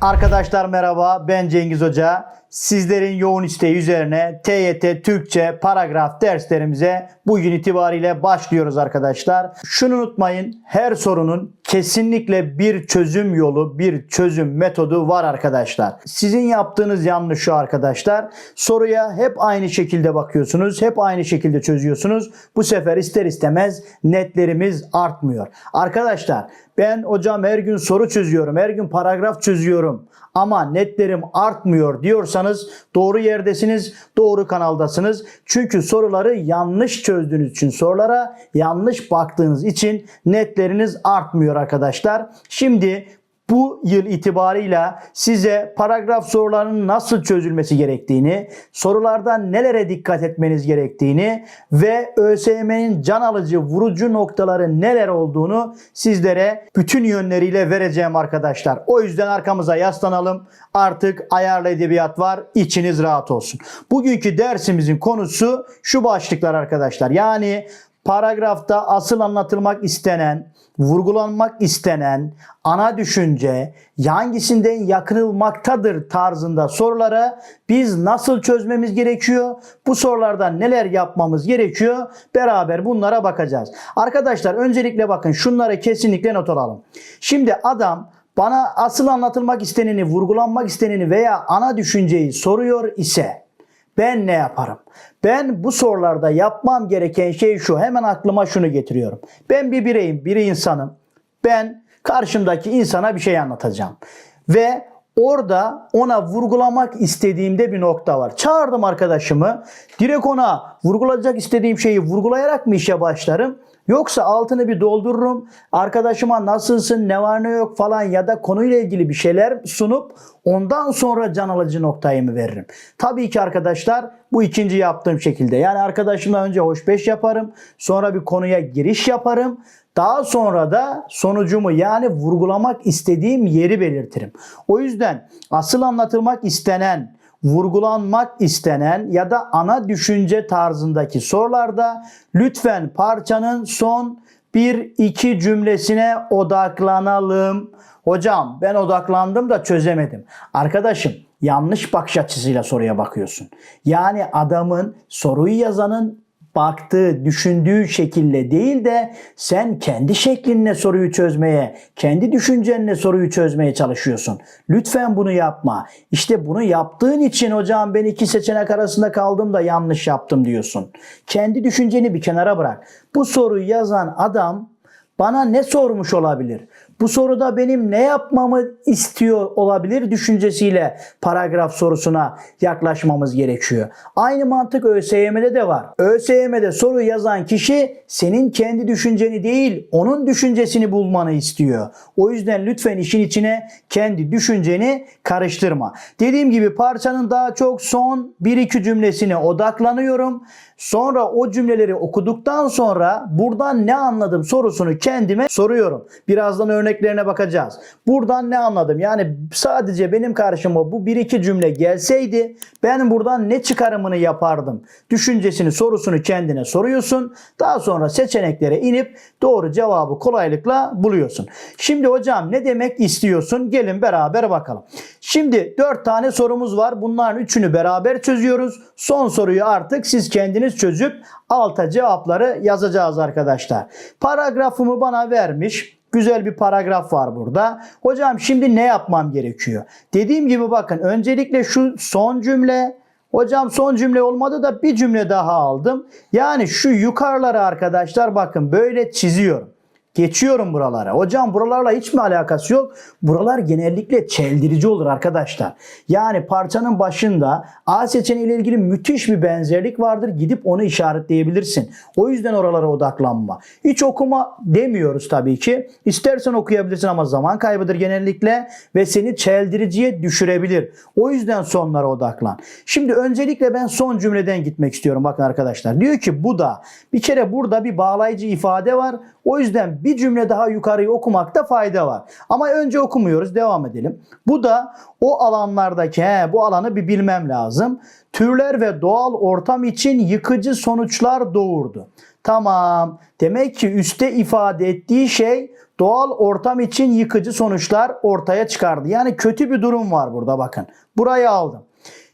Arkadaşlar merhaba ben Cengiz Hoca. Sizlerin yoğun isteği üzerine TYT Türkçe paragraf derslerimize bugün itibariyle başlıyoruz arkadaşlar. Şunu unutmayın her sorunun kesinlikle bir çözüm yolu, bir çözüm metodu var arkadaşlar. Sizin yaptığınız yanlış şu arkadaşlar. Soruya hep aynı şekilde bakıyorsunuz, hep aynı şekilde çözüyorsunuz. Bu sefer ister istemez netlerimiz artmıyor. Arkadaşlar ben hocam her gün soru çözüyorum, her gün paragraf çözüyorum ama netlerim artmıyor diyorsanız doğru yerdesiniz, doğru kanaldasınız. Çünkü soruları yanlış çözdüğünüz için, sorulara yanlış baktığınız için netleriniz artmıyor arkadaşlar. Şimdi bu yıl itibarıyla size paragraf sorularının nasıl çözülmesi gerektiğini, sorularda nelere dikkat etmeniz gerektiğini ve ÖSYM'nin can alıcı vurucu noktaları neler olduğunu sizlere bütün yönleriyle vereceğim arkadaşlar. O yüzden arkamıza yaslanalım. Artık ayarlı edebiyat var. İçiniz rahat olsun. Bugünkü dersimizin konusu şu başlıklar arkadaşlar. Yani paragrafta asıl anlatılmak istenen, vurgulanmak istenen ana düşünce hangisinden yakınılmaktadır tarzında sorulara biz nasıl çözmemiz gerekiyor? Bu sorularda neler yapmamız gerekiyor? Beraber bunlara bakacağız. Arkadaşlar öncelikle bakın şunları kesinlikle not alalım. Şimdi adam bana asıl anlatılmak isteneni, vurgulanmak isteneni veya ana düşünceyi soruyor ise ben ne yaparım? Ben bu sorularda yapmam gereken şey şu. Hemen aklıma şunu getiriyorum. Ben bir bireyim, bir insanım. Ben karşımdaki insana bir şey anlatacağım. Ve orada ona vurgulamak istediğimde bir nokta var. Çağırdım arkadaşımı. Direkt ona vurgulayacak istediğim şeyi vurgulayarak mı işe başlarım? Yoksa altını bir doldururum. Arkadaşıma nasılsın, ne var ne yok falan ya da konuyla ilgili bir şeyler sunup ondan sonra can alıcı noktayı mı veririm? Tabii ki arkadaşlar bu ikinci yaptığım şekilde. Yani arkadaşımla önce hoşbeş yaparım. Sonra bir konuya giriş yaparım. Daha sonra da sonucumu yani vurgulamak istediğim yeri belirtirim. O yüzden asıl anlatılmak istenen vurgulanmak istenen ya da ana düşünce tarzındaki sorularda lütfen parçanın son bir iki cümlesine odaklanalım. Hocam ben odaklandım da çözemedim. Arkadaşım yanlış bakış açısıyla soruya bakıyorsun. Yani adamın soruyu yazanın baktığı, düşündüğü şekilde değil de sen kendi şeklinle soruyu çözmeye, kendi düşüncenle soruyu çözmeye çalışıyorsun. Lütfen bunu yapma. İşte bunu yaptığın için hocam ben iki seçenek arasında kaldım da yanlış yaptım diyorsun. Kendi düşünceni bir kenara bırak. Bu soruyu yazan adam bana ne sormuş olabilir? Bu soruda benim ne yapmamı istiyor olabilir düşüncesiyle paragraf sorusuna yaklaşmamız gerekiyor. Aynı mantık ÖSYM'de de var. ÖSYM'de soru yazan kişi senin kendi düşünceni değil, onun düşüncesini bulmanı istiyor. O yüzden lütfen işin içine kendi düşünceni karıştırma. Dediğim gibi parçanın daha çok son 1-2 cümlesine odaklanıyorum. Sonra o cümleleri okuduktan sonra buradan ne anladım sorusunu kendime soruyorum. Birazdan örneklerine bakacağız. Buradan ne anladım? Yani sadece benim karşıma bu bir iki cümle gelseydi ben buradan ne çıkarımını yapardım? Düşüncesini, sorusunu kendine soruyorsun. Daha sonra seçeneklere inip doğru cevabı kolaylıkla buluyorsun. Şimdi hocam ne demek istiyorsun? Gelin beraber bakalım. Şimdi dört tane sorumuz var. Bunların üçünü beraber çözüyoruz. Son soruyu artık siz kendiniz çözüp alta cevapları yazacağız arkadaşlar. Paragrafımı bana vermiş. Güzel bir paragraf var burada. Hocam şimdi ne yapmam gerekiyor? Dediğim gibi bakın öncelikle şu son cümle Hocam son cümle olmadı da bir cümle daha aldım. Yani şu yukarıları arkadaşlar bakın böyle çiziyorum. Geçiyorum buralara. Hocam buralarla hiç mi alakası yok? Buralar genellikle çeldirici olur arkadaşlar. Yani parçanın başında A seçeneğiyle ilgili müthiş bir benzerlik vardır. Gidip onu işaretleyebilirsin. O yüzden oralara odaklanma. Hiç okuma demiyoruz tabii ki. İstersen okuyabilirsin ama zaman kaybıdır genellikle ve seni çeldiriciye düşürebilir. O yüzden sonlara odaklan. Şimdi öncelikle ben son cümleden gitmek istiyorum. Bakın arkadaşlar. Diyor ki bu da bir kere burada bir bağlayıcı ifade var. O yüzden bir cümle daha yukarıyı okumakta fayda var. Ama önce okumuyoruz. Devam edelim. Bu da o alanlardaki he, bu alanı bir bilmem lazım. Türler ve doğal ortam için yıkıcı sonuçlar doğurdu. Tamam. Demek ki üste ifade ettiği şey doğal ortam için yıkıcı sonuçlar ortaya çıkardı. Yani kötü bir durum var burada bakın. Burayı aldım.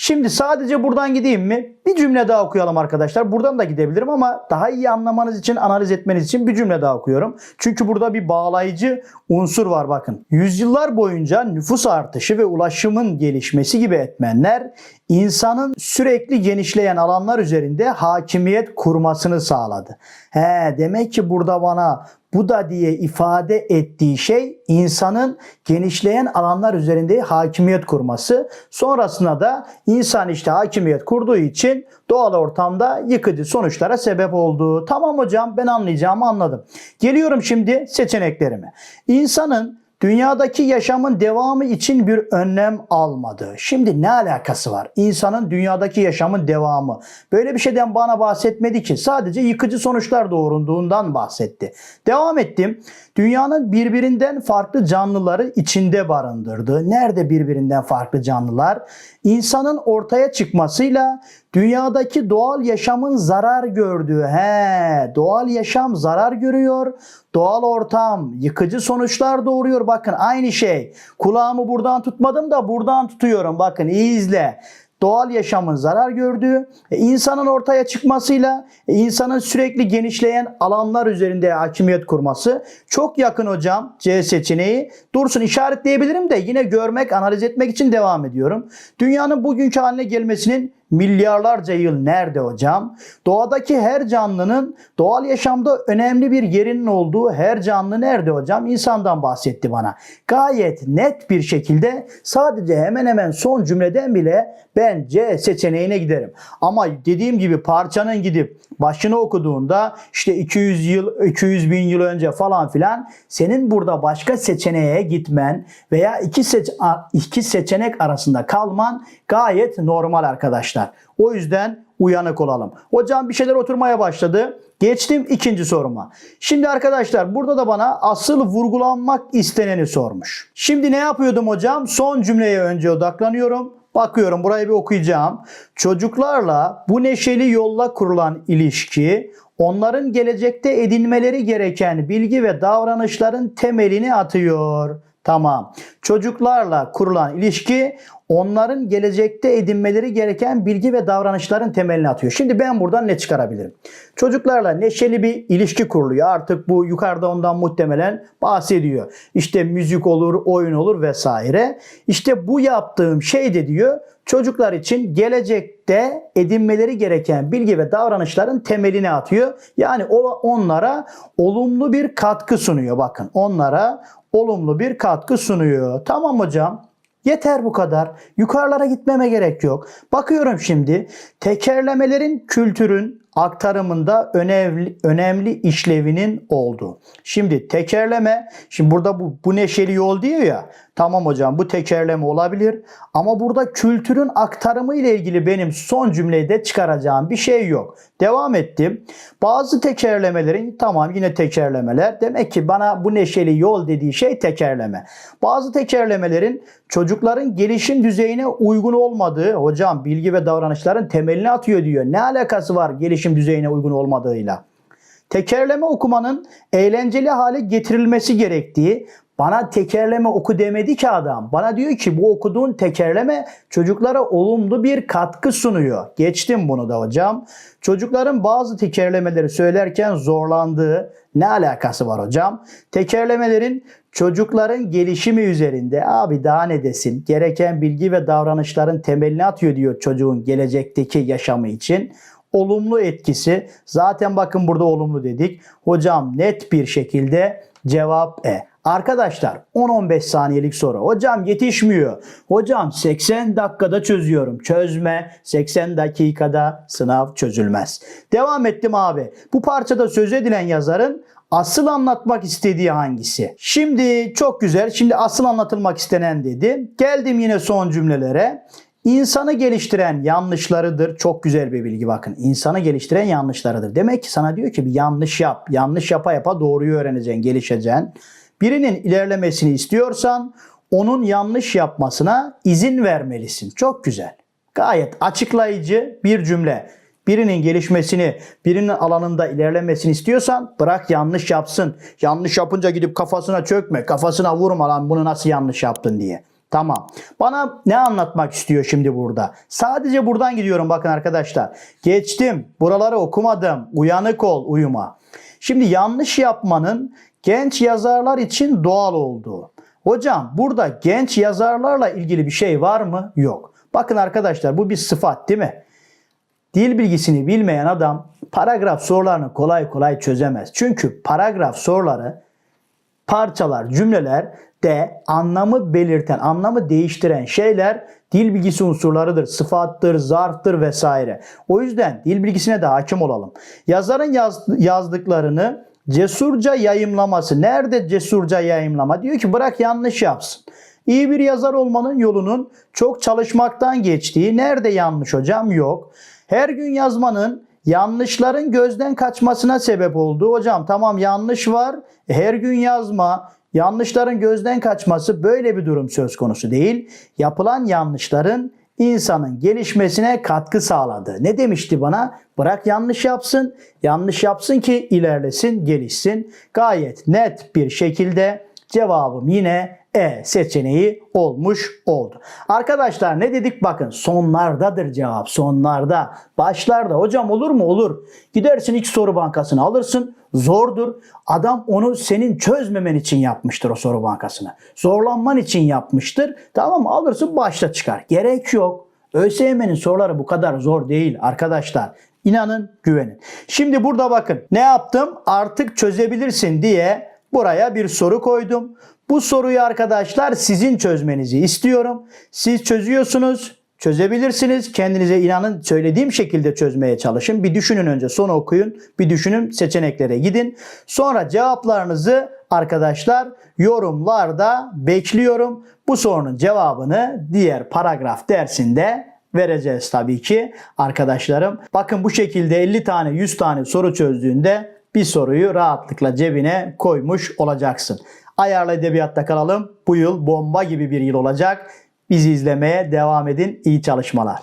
Şimdi sadece buradan gideyim mi? Bir cümle daha okuyalım arkadaşlar. Buradan da gidebilirim ama daha iyi anlamanız için, analiz etmeniz için bir cümle daha okuyorum. Çünkü burada bir bağlayıcı unsur var bakın. Yüzyıllar boyunca nüfus artışı ve ulaşımın gelişmesi gibi etmenler insanın sürekli genişleyen alanlar üzerinde hakimiyet kurmasını sağladı. He, demek ki burada bana bu da diye ifade ettiği şey insanın genişleyen alanlar üzerinde hakimiyet kurması. Sonrasında da insan işte hakimiyet kurduğu için doğal ortamda yıkıcı sonuçlara sebep oldu. Tamam hocam ben anlayacağımı anladım. Geliyorum şimdi seçeneklerime. İnsanın dünyadaki yaşamın devamı için bir önlem almadı. Şimdi ne alakası var? İnsanın dünyadaki yaşamın devamı. Böyle bir şeyden bana bahsetmedi ki. Sadece yıkıcı sonuçlar doğurduğundan bahsetti. Devam ettim. Dünyanın birbirinden farklı canlıları içinde barındırdı. Nerede birbirinden farklı canlılar? İnsanın ortaya çıkmasıyla dünyadaki doğal yaşamın zarar gördüğü. He, doğal yaşam zarar görüyor. Doğal ortam yıkıcı sonuçlar doğuruyor. Bakın aynı şey. Kulağımı buradan tutmadım da buradan tutuyorum. Bakın iyi izle doğal yaşamın zarar gördüğü, e, insanın ortaya çıkmasıyla e, insanın sürekli genişleyen alanlar üzerinde hakimiyet kurması çok yakın hocam C seçeneği. Dursun işaretleyebilirim de yine görmek, analiz etmek için devam ediyorum. Dünyanın bugünkü haline gelmesinin milyarlarca yıl nerede hocam? Doğadaki her canlının doğal yaşamda önemli bir yerinin olduğu her canlı nerede hocam? İnsandan bahsetti bana. Gayet net bir şekilde sadece hemen hemen son cümleden bile ben C seçeneğine giderim. Ama dediğim gibi parçanın gidip başını okuduğunda işte 200 yıl 200 bin yıl önce falan filan senin burada başka seçeneğe gitmen veya iki, seç iki seçenek arasında kalman gayet normal arkadaşlar. O yüzden uyanık olalım. Hocam bir şeyler oturmaya başladı. Geçtim ikinci soruma. Şimdi arkadaşlar burada da bana asıl vurgulanmak isteneni sormuş. Şimdi ne yapıyordum hocam? Son cümleye önce odaklanıyorum. Bakıyorum burayı bir okuyacağım. Çocuklarla bu neşeli yolla kurulan ilişki onların gelecekte edinmeleri gereken bilgi ve davranışların temelini atıyor. Tamam. Çocuklarla kurulan ilişki onların gelecekte edinmeleri gereken bilgi ve davranışların temelini atıyor. Şimdi ben buradan ne çıkarabilirim? Çocuklarla neşeli bir ilişki kuruluyor. Artık bu yukarıda ondan muhtemelen bahsediyor. İşte müzik olur, oyun olur vesaire. İşte bu yaptığım şey de diyor çocuklar için gelecekte edinmeleri gereken bilgi ve davranışların temelini atıyor. Yani onlara olumlu bir katkı sunuyor. Bakın onlara olumlu bir katkı sunuyor. Tamam hocam. Yeter bu kadar. Yukarılara gitmeme gerek yok. Bakıyorum şimdi tekerlemelerin kültürün aktarımında önemli önemli işlevinin olduğu. Şimdi tekerleme, şimdi burada bu, bu neşeli yol diyor ya. Tamam hocam bu tekerleme olabilir ama burada kültürün aktarımı ile ilgili benim son cümlede çıkaracağım bir şey yok. Devam ettim. Bazı tekerlemelerin tamam yine tekerlemeler. Demek ki bana bu neşeli yol dediği şey tekerleme. Bazı tekerlemelerin çocukların gelişim düzeyine uygun olmadığı hocam bilgi ve davranışların temelini atıyor diyor. Ne alakası var gelişim düzeyine uygun olmadığıyla? Tekerleme okumanın eğlenceli hale getirilmesi gerektiği, bana tekerleme oku demedi ki adam. Bana diyor ki bu okuduğun tekerleme çocuklara olumlu bir katkı sunuyor. Geçtim bunu da hocam. Çocukların bazı tekerlemeleri söylerken zorlandığı ne alakası var hocam? Tekerlemelerin çocukların gelişimi üzerinde abi daha ne desin? Gereken bilgi ve davranışların temelini atıyor diyor çocuğun gelecekteki yaşamı için olumlu etkisi. Zaten bakın burada olumlu dedik. Hocam net bir şekilde cevap E. Arkadaşlar 10-15 saniyelik soru. Hocam yetişmiyor. Hocam 80 dakikada çözüyorum. Çözme 80 dakikada sınav çözülmez. Devam ettim abi. Bu parçada söz edilen yazarın asıl anlatmak istediği hangisi? Şimdi çok güzel. Şimdi asıl anlatılmak istenen dedi. Geldim yine son cümlelere. İnsanı geliştiren yanlışlarıdır. Çok güzel bir bilgi bakın. İnsanı geliştiren yanlışlarıdır. Demek ki sana diyor ki bir yanlış yap. Yanlış yapa yapa doğruyu öğreneceksin, gelişeceksin. Birinin ilerlemesini istiyorsan onun yanlış yapmasına izin vermelisin. Çok güzel. Gayet açıklayıcı bir cümle. birinin gelişmesini, birinin alanında ilerlemesini istiyorsan bırak yanlış yapsın. Yanlış yapınca gidip kafasına çökme, kafasına vurma lan bunu nasıl yanlış yaptın diye. Tamam. Bana ne anlatmak istiyor şimdi burada? Sadece buradan gidiyorum bakın arkadaşlar. Geçtim. Buraları okumadım. Uyanık ol, uyuma. Şimdi yanlış yapmanın genç yazarlar için doğal olduğu. Hocam burada genç yazarlarla ilgili bir şey var mı? Yok. Bakın arkadaşlar bu bir sıfat değil mi? Dil bilgisini bilmeyen adam paragraf sorularını kolay kolay çözemez. Çünkü paragraf soruları parçalar, cümleler de anlamı belirten, anlamı değiştiren şeyler dil bilgisi unsurlarıdır. Sıfattır, zarftır vesaire. O yüzden dil bilgisine de hakim olalım. Yazarın yaz- yazdıklarını cesurca yayımlaması. Nerede cesurca yayımlama? Diyor ki bırak yanlış yapsın. İyi bir yazar olmanın yolunun çok çalışmaktan geçtiği. Nerede yanlış hocam? Yok. Her gün yazmanın yanlışların gözden kaçmasına sebep oldu. Hocam tamam yanlış var. E, Her gün yazma. Yanlışların gözden kaçması böyle bir durum söz konusu değil. Yapılan yanlışların insanın gelişmesine katkı sağladı. Ne demişti bana? Bırak yanlış yapsın. Yanlış yapsın ki ilerlesin, gelişsin. Gayet net bir şekilde cevabım yine E seçeneği olmuş oldu. Arkadaşlar ne dedik bakın sonlardadır cevap sonlarda. Başlarda hocam olur mu olur. Gidersin ilk soru bankasını alırsın zordur. Adam onu senin çözmemen için yapmıştır o soru bankasını. Zorlanman için yapmıştır. Tamam mı? alırsın başta çıkar. Gerek yok. ÖSYM'nin soruları bu kadar zor değil arkadaşlar. İnanın güvenin. Şimdi burada bakın ne yaptım? Artık çözebilirsin diye buraya bir soru koydum. Bu soruyu arkadaşlar sizin çözmenizi istiyorum. Siz çözüyorsunuz. Çözebilirsiniz. Kendinize inanın söylediğim şekilde çözmeye çalışın. Bir düşünün önce sonra okuyun. Bir düşünün seçeneklere gidin. Sonra cevaplarınızı arkadaşlar yorumlarda bekliyorum. Bu sorunun cevabını diğer paragraf dersinde vereceğiz tabii ki arkadaşlarım. Bakın bu şekilde 50 tane 100 tane soru çözdüğünde bir soruyu rahatlıkla cebine koymuş olacaksın. Ayarlı edebiyatta kalalım. Bu yıl bomba gibi bir yıl olacak. Bizi izlemeye devam edin. İyi çalışmalar.